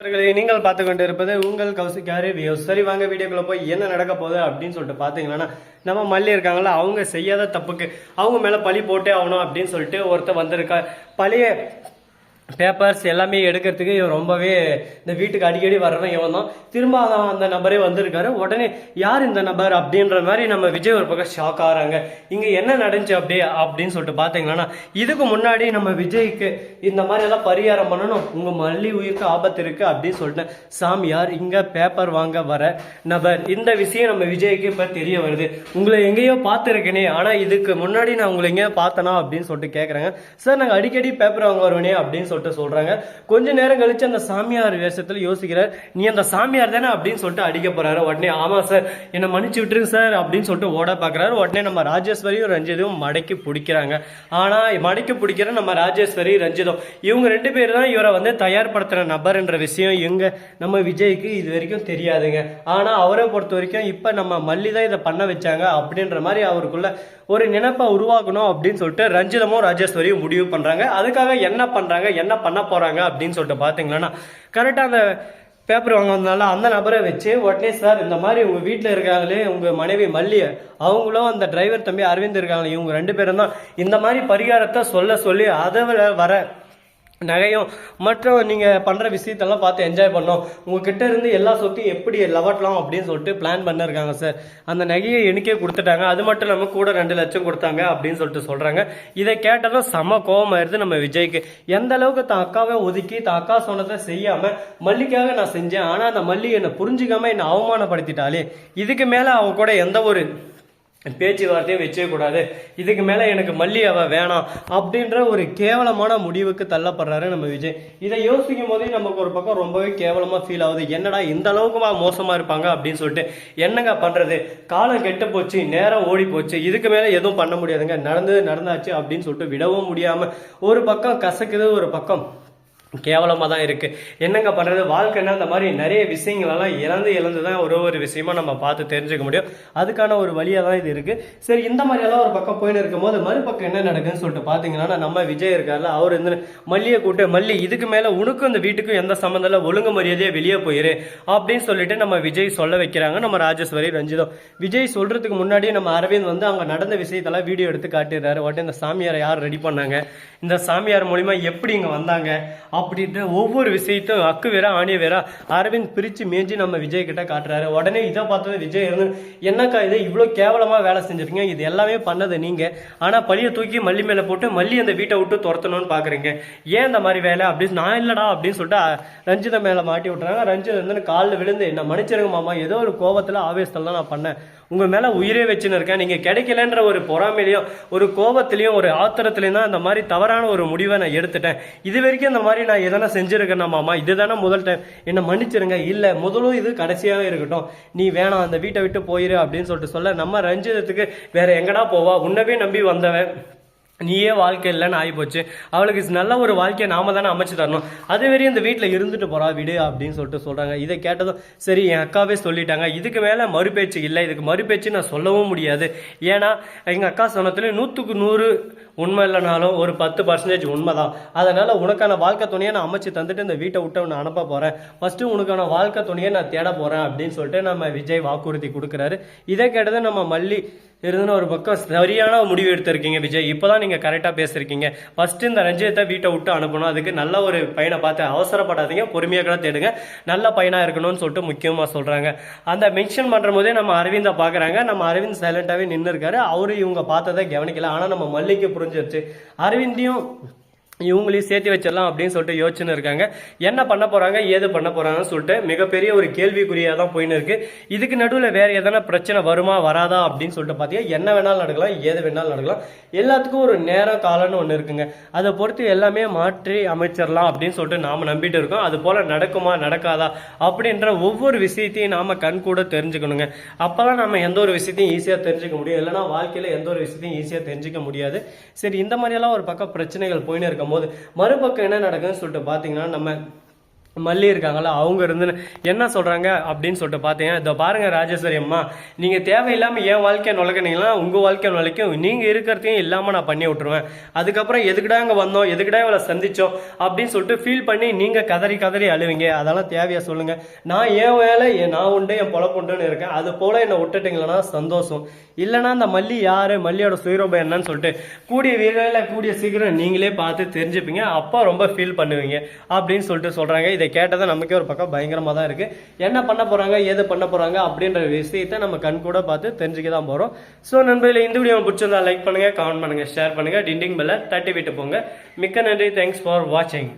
நீங்கள் பார்த்து கொண்டு இருப்பது உங்கள் கௌசிக்காரி ரிவ்யூ சரி வாங்க வீடியோக்குள்ள போய் என்ன நடக்க போகுது அப்படின்னு சொல்லிட்டு பார்த்தீங்கன்னா நம்ம மல்லி இருக்காங்களா அவங்க செய்யாத தப்புக்கு அவங்க மேல பழி போட்டே ஆகணும் அப்படின்னு சொல்லிட்டு ஒருத்தர் வந்திருக்கா பழைய பேப்பர்ஸ் எல்லாமே எடுக்கிறதுக்கு இவன் ரொம்பவே இந்த வீட்டுக்கு அடிக்கடி வர்றவன் இவன் தான். திரும்ப அந்த நபரே வந்திருக்காரு. உடனே யார் இந்த நபர் அப்படின்ற மாதிரி நம்ம விஜய் ஒரு பக்கம் ஷாக் ஆகிறாங்க. இங்கே என்ன நடந்துச்சு அப்படியே அப்படின்னு சொல்லிட்டு பார்த்தீங்கன்னா இதுக்கு முன்னாடி நம்ம விஜய்க்கு இந்த மாதிரி எல்லாம் பரிகாரம் பண்ணணும். உங்கள் மல்லி உயிருக்கு ஆபத்து இருக்குது அப்படின்னு சொல்லிட்டு சாமியார் இங்கே பேப்பர் வாங்க வர நபர்? இந்த விஷயம் நம்ம விஜய்க்கு இப்போ தெரிய வருது. உங்களை எங்கேயோ பார்த்துருக்கேனே ஆனால் இதுக்கு முன்னாடி நான் உங்களை எங்கேயோ பார்த்தனா அப்படின்னு சொல்லிட்டு கேட்குறாங்க சார் நாங்கள் அடிக்கடி பேப்பர் வாங்க வருவேனே அப்படின்னு சொல்லிட்டு சொல்றாங்க. கொஞ்ச நேரம் கழிச்சு அந்த சாமியார் வேஷத்துல யோசிக்கிறார். நீ அந்த சாமியார் தானே? அப்படின்னு சொல்லிட்டு அடிக்க போறாரு. உடனே ஆமா சார் என்னை மன்னிச்சு விட்டுருங்க சார் அப்படின்னு சொல்லிட்டு ஓட பாக்குறாரு உடனே நம்ம ராஜேஸ்வரியும் ரஞ்சிதும் மடக்கி பிடிக்கிறாங்க. ஆனா மடக்கி பிடிக்கிற நம்ம ராஜேஸ்வரி ரஞ்சிதம் இவங்க ரெண்டு பேர் தான் இவரை வந்து தயார்படுத்துற நபர்ன்ற விஷயம் எங்க நம்ம விஜய்க்கு இது வரைக்கும் தெரியாதுங்க. ஆனா அவரை பொறுத்த வரைக்கும் இப்ப நம்ம மல்லி தான் இதை பண்ண வச்சாங்க அப்படின்ற மாதிரி அவருக்குள்ள ஒரு நினைப்பை உருவாக்கணும் அப்படின்னு சொல்லிட்டு ரஞ்சிதமும் ராஜேஸ்வரியும் முடிவு பண்றாங்க. அதுக்காக என்ன பண்றாங்க என்ன பண்ண போறாங்க அப்படின்னு சொல்லிட்டு பாத்தீங்கன்னா கரெக்டா அந்த பேப்பர் வாங்க வந்தனால அந்த நபரை வச்சு உடனே சார் இந்த மாதிரி உங்க வீட்டில் இருக்காங்களே உங்க மனைவி மல்லிய அவங்களும் அந்த டிரைவர் தம்பி அரவிந்த் இருக்காங்களே இவங்க ரெண்டு பேரும் தான் இந்த மாதிரி பரிகாரத்தை சொல்ல சொல்லி அதை வர நகையும் மற்ற நீங்கள் பண்ணுற விஷயத்தெல்லாம் பார்த்து என்ஜாய் பண்ணோம் உங்ககிட்ட இருந்து எல்லா சொத்தையும் எப்படி லவட்டலாம் அப்படின்னு சொல்லிட்டு பிளான் பண்ணிருக்காங்க சார் அந்த நகையை எனக்கே கொடுத்துட்டாங்க. அது மட்டும் இல்லாமல் கூட ரெண்டு லட்சம் கொடுத்தாங்க அப்படின்னு சொல்லிட்டு சொல்கிறாங்க இதை கேட்டதும் செம கோபமாயிருது நம்ம விஜய்க்கு. எந்த அளவுக்கு தான் அக்காவை ஒதுக்கி தான் அக்கா சொன்னதை செய்யாமல் மல்லிக்காக நான் செஞ்சேன். ஆனால் அந்த மல்லி என்னை புரிஞ்சுக்காமல் என்னை அவமானப்படுத்திட்டாலே இதுக்கு மேலே அவ கூட எந்த ஒரு பேச்சுவார்த்தையும் வச்சே கூடாது. இதுக்கு மேல எனக்கு மல்லி அவ வேணாம் அப்படின்ற ஒரு கேவலமான முடிவுக்கு தள்ளப்படுறாரு நம்ம விஜய். இதை யோசிக்கும் போதே நமக்கு ஒரு பக்கம் ரொம்பவே கேவலமா ஃபீல் ஆகுது. என்னடா இந்த அளவுக்குமா மோசமா இருப்பாங்க அப்படின்னு சொல்லிட்டு என்னங்க பண்றது? காலம் கெட்டு போச்சு நேரம் ஓடி போச்சு. இதுக்கு மேல எதுவும் பண்ண முடியாதுங்க. நடந்தது நடந்தாச்சு அப்படின்னு சொல்லிட்டு விடவும் முடியாம ஒரு பக்கம் கசக்குது ஒரு பக்கம் கேவலமாக தான் இருக்குது என்னங்க பண்ணுறது வாழ்க்கைன்னா அந்த மாதிரி நிறைய விஷயங்களெல்லாம் இழந்து இழந்து தான் ஒரு ஒரு விஷயமா நம்ம பார்த்து தெரிஞ்சுக்க முடியும். அதுக்கான ஒரு வழியாக தான் இது இருக்குது சரி இந்த மாதிரியெல்லாம் ஒரு பக்கம் போயின்னு இருக்கும்போது மறுபக்கம் என்ன நடக்குதுன்னு சொல்லிட்டு பார்த்தீங்கன்னா நம்ம விஜய் இருக்கார்ல அவர் வந்து மல்லியை கூட்டு மல்லி இதுக்கு மேலே உனக்கும் இந்த வீட்டுக்கும் எந்த சம்மந்தம் இல்லை ஒழுங்கு மரியாதையாக வெளியே போயிரு அப்படின்னு சொல்லிட்டு நம்ம விஜய் சொல்ல வைக்கிறாங்க நம்ம ராஜேஸ்வரி ரஞ்சிதம் விஜய் சொல்கிறதுக்கு முன்னாடியே நம்ம அரவிந்த் வந்து அவங்க நடந்த விஷயத்தெல்லாம் வீடியோ எடுத்து காட்டிடுறாரு. உடனே இந்த சாமியாரை யார் ரெடி பண்ணாங்க? இந்த சாமியார் மூலிமா எப்படி இங்கே வந்தாங்க? அப்படின்ற ஒவ்வொரு விஷயத்தையும் அக்கு வேற ஆணிய வேற அரவிந்த் பிரிச்சு மேஞ்சி நம்ம விஜய் கிட்ட காட்டுறாரு. உடனே இதை பார்த்தது விஜய் இருந்து என்னக்கா இதை இவ்வளோ கேவலமா வேலை செஞ்சிருக்கீங்க? இது எல்லாமே பண்ணது நீங்க. ஆனா பழிய தூக்கி மல்லி மேல போட்டு மல்லி அந்த வீட்டை விட்டு துரத்தணும்னு பாக்குறீங்க. ஏன் இந்த மாதிரி வேலை? அப்படின்னு நான் இல்லடா அப்படின்னு சொல்லிட்டு ரஞ்சிதம் மேலே மேல மாட்டி விட்டுறாங்க. ரஞ்சிதம் வந்து காலில் விழுந்து என்ன மன்னிச்சிருங்க மாமா. ஏதோ ஒரு கோபத்துல ஆவேசத்தில் தான் நான் பண்ணேன். உங்கள் மேலே உயிரே வச்சுன்னு இருக்கேன். நீங்கள் கிடைக்கலன்ற ஒரு பொறாமையிலையும் ஒரு கோபத்திலையும் ஒரு ஆத்திரத்துலையும் தான் இந்த மாதிரி தவறான ஒரு முடிவை நான் எடுத்துட்டேன். இது வரைக்கும் இந்த மாதிரி நான் எதனா செஞ்சுருக்கேன்னா மாமா இதுதானே முதல் டைம் என்னை மன்னிச்சிருங்க. இல்லை முதலும் இது கடைசியாவே இருக்கட்டும். நீ வேணாம் அந்த வீட்டை விட்டு போயிரு அப்படின்னு சொல்லிட்டு சொல்ல நம்ம ரஞ்சிதத்துக்கு வேற எங்கடா போவா? உன்னவே நம்பி வந்தவன். நீயே வாழ்க்கை இல்லைன்னு ஆகிப்போச்சு. அவளுக்கு நல்ல ஒரு வாழ்க்கையை நாம தானே அமைச்சு தரணும். அது வரையும் இந்த வீட்டில் இருந்துட்டு போகிறா விடு அப்படின்னு சொல்லிட்டு சொல்கிறாங்க இதை கேட்டதும் சரி என் அக்காவே சொல்லிட்டாங்க. இதுக்கு மேலே மறுபேச்சு இல்லை. இதுக்கு மறுபேச்சு நான் சொல்லவும் முடியாது. ஏன்னா எங்கள் அக்கா சொன்னதுல நூற்றுக்கு நூறு உண்மை இல்லைனாலும் ஒரு பத்து பர்சன்டேஜ் உண்மை தான். அதனால் உனக்கான வாழ்க்கை துணையை நான் அமைச்சு தந்துட்டு இந்த வீட்டை விட்டு நான் அனுப்ப போகிறேன் ஃபஸ்ட்டு உனக்கான வாழ்க்கை துணையை நான் தேட போகிறேன் அப்படின்னு சொல்லிட்டு நம்ம விஜய் வாக்குறுதி கொடுக்குறாரு. இதை கேட்டதும் நம்ம மல்லி இருந்துன்னு ஒரு பக்கம் சரியான முடிவு எடுத்திருக்கீங்க விஜய். இப்போதான் நீங்கள் கரெக்டாக பேசியிருக்கீங்க ஃபஸ்ட்டு இந்த ரஞ்சித்தை வீட்டை விட்டு அனுப்பணும். அதுக்கு நல்ல ஒரு பையனை பார்த்து அவசரப்படாதீங்க. பொறுமையாக கூட தேடுங்க. நல்ல பையனாக இருக்கணும்னு சொல்லிட்டு முக்கியமாக சொல்கிறாங்க அந்த மென்ஷன் பண்ணுற போதே நம்ம அரவிந்தை பார்க்குறாங்க. நம்ம அரவிந்த் சைலண்ட்டாகவே நின்று இருக்காரு அவரு இவங்க பார்த்ததை கவனிக்கல. ஆனால் நம்ம மல்லிக்கு புரிஞ்சிருச்சு. அரவிந்தையும் இவங்களையும் சேர்த்து வச்சிடலாம் அப்படின்னு சொல்லிட்டு யோசனை இருக்காங்க. என்ன பண்ண போறாங்க ஏது பண்ண போறாங்கன்னு சொல்லிட்டு மிகப்பெரிய ஒரு கேள்விக்குறியா தான் போயின்னு இருக்கு. இதுக்கு நடுவில் வேற எதனா பிரச்சனை வருமா வராதா அப்படின்னு சொல்லிட்டு பார்த்தீங்கன்னா என்ன வேணாலும் நடக்கலாம் ஏது வேணாலும் நடக்கலாம். எல்லாத்துக்கும் ஒரு நேரம் காலம்னு ஒன்று இருக்குங்க. அதை பொறுத்து எல்லாமே மாற்றி அமைச்சிடலாம் அப்படின்னு சொல்லிட்டு நாம நம்பிட்டு இருக்கோம். அது போல நடக்குமா நடக்காதா அப்படின்ற ஒவ்வொரு விஷயத்தையும் நாம கண் கூட தெரிஞ்சுக்கணுங்க. அப்பதான் நம்ம எந்த ஒரு விஷயத்தையும் ஈஸியாக தெரிஞ்சுக்க முடியும். இல்லைன்னா வாழ்க்கையில எந்த ஒரு விஷயத்தையும் ஈஸியாக தெரிஞ்சுக்க முடியாது. சரி இந்த மாதிரியெல்லாம் ஒரு பக்கம் பிரச்சனைகள் போயின்னு இருக்கும்போது மறுபக்கம் என்ன நடக்குதுன்னு சொல்லிட்டு பார்த்தீங்கன்னா நம்ம மல்லி இருக்காங்களா அவங்க இருந்து என்ன சொல்கிறாங்க அப்படின்னு சொல்லிட்டு பார்த்தீங்க. இதோ பாருங்கள் ராஜேஸ்வரி அம்மா நீங்கள் தேவையில்லாமல் என் வாழ்க்கையை நுழைக்கினீங்களா உங்கள் வாழ்க்கை நுழைக்கும். நீங்கள் இருக்கிறதையும் இல்லாமல் நான் பண்ணி விட்டுருவேன். அதுக்கப்புறம் எதுக்குடா இங்கே வந்தோம்? எதுக்குடா இவளை சந்தித்தோம் அப்படின்னு சொல்லிட்டு ஃபீல் பண்ணி நீங்கள் கதறி கதறி அழுவீங்க. அதெல்லாம் தேவையாக சொல்லுங்கள் நான் என் வேலை நான் உண்டு என் பொழப்புண்டுன்னு இருக்கேன். அது போல் என்னை விட்டுட்டீங்களா சந்தோஷம். இல்லைன்னா அந்த மல்லி யார்? மல்லியோட சுயரூபம் என்னன்னு சொல்லிட்டு கூடிய விரைவில் கூடிய சீக்கிரம் நீங்களே பார்த்து தெரிஞ்சுப்பீங்க. அப்போ ரொம்ப ஃபீல் பண்ணுவீங்க அப்படின்னு சொல்லிட்டு சொல்கிறாங்க இதை கேட்டதை நமக்கே ஒரு பக்கம் பயங்கரமாக தான் இருக்கு. என்ன பண்ண போறாங்க ஏது பண்ண போறாங்க அப்படின்ற விஷயத்தை நம்ம கண் கூட பார்த்து தெரிஞ்சுக்க தான் போறோம். ஸோ நண்பர்களே இந்த வீடியோ பிடிச்சிருந்தா லைக் பண்ணுங்க கமெண்ட் பண்ணுங்க ஷேர் பண்ணுங்க. டிண்டிங் பெல்ல தட்டி விட்டு போங்க. மிக்க நன்றி. தேங்க்ஸ் ஃபார் வாட்சிங்